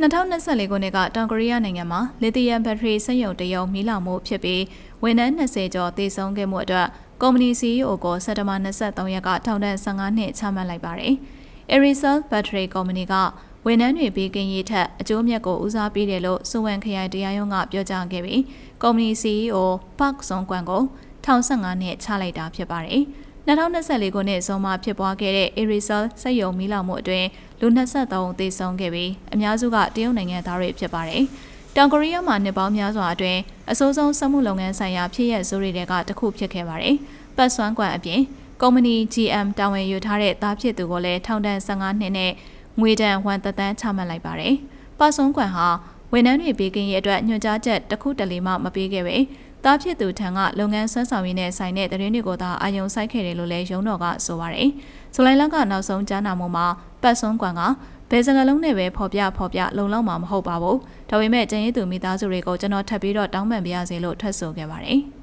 2024ခုနှစ်ကတောင်ကိုရီးယားနိုင်ငံမှာလီသီယမ်ဘက်ထရီစက်ရုံတရုံမီးလောင်မှုဖြစ်ပြီးဝန်ထမ်း20ကျော်သေဆုံးခဲ့မှုအတွက်ကုမ္ပဏီ CEO ကိုစက်တဘာ23ရက်ကထောင်ဒဏ်15နှစ်ချမှတ်လိုက်ပါတယ်။ Arisol Battery Company ကဝန်ထမ်းတွေဘေးကင်းရေးထက်အကျိုးမြတ်ကိုဦးစားပေးတယ်လို့စုဝန်ခရိုင်တရားရုံးကပြောကြားခဲ့ပြီးကုမ္ပဏီ CEO Park Song-kwan ကိုထောင်15နှစ်ချလိုက်တာဖြစ်ပါတယ်။ 2024ခုနှစ်ဇွန်မှာဖြစ်ပွားခဲ့တဲ့ Arisol စက်ရုံမီးလောင်မှုအတွင်းလူ23ဦးသေဆုံးခဲ့ပြီးအများစုကတရုတ်နိုင်ငံသားတွေဖြစ်ပါတယ်။တောင်ကိုရီးယားမှာနှစ်ပေါင်းများစွာအတွင်းအဆိုးဆုံးစက်မှုလုပ်ငန်းဆိုင်ရာဖြစ်ရပ်ဆိုးတွေကတစ်ခုဖြစ်ခဲ့ပါတယ်။ပတ်စွမ်းကွမ်အပြင်ကုမ္ပဏီ GM တာဝန်ယူထားတဲ့သားဖြစ်သူကိုလည်းထောင်ဒဏ်15နှစ်နဲ့ငွေဒဏ်ဝန်သက်တမ်းချမှတ်လိုက်ပါတယ်။ပတ်စွမ်းကွမ်ဟာ ဝန်ထမ်းတွေဘေးကင်းရေးအတွက်ညွှန်ကြားချက်တစ်ခုတလေမှမပေးခဲ့ပဲတားဖြစ်သူထံကလုပ်ငန်းဆွမ်းဆောင်ရင်းနဲ့ဆိုင်တဲ့သတင်းတွေကိုသာအာရုံစိုက်ခဲ့တယ်လို့လည်းရုံးတော်ကဆိုပါတယ်။ဇူလိုင်လကနောက်ဆုံးကြားနာမှုမှာပတ်စွန်းကွမ်ကဘယ်စကလုံးနဲ့ပဲဖော်ပြဖော်ပြလုံလောက်မှာမဟုတ်ပါဘူး။ဒါပေမဲ့ကျန်ရည်သူမိသားစုတွေကိုကျွန်တော်ထပ်ပြီးတော့တောင်းပန်ပါရစေလို့ထွက်ဆိုခဲ့ပါတယ်။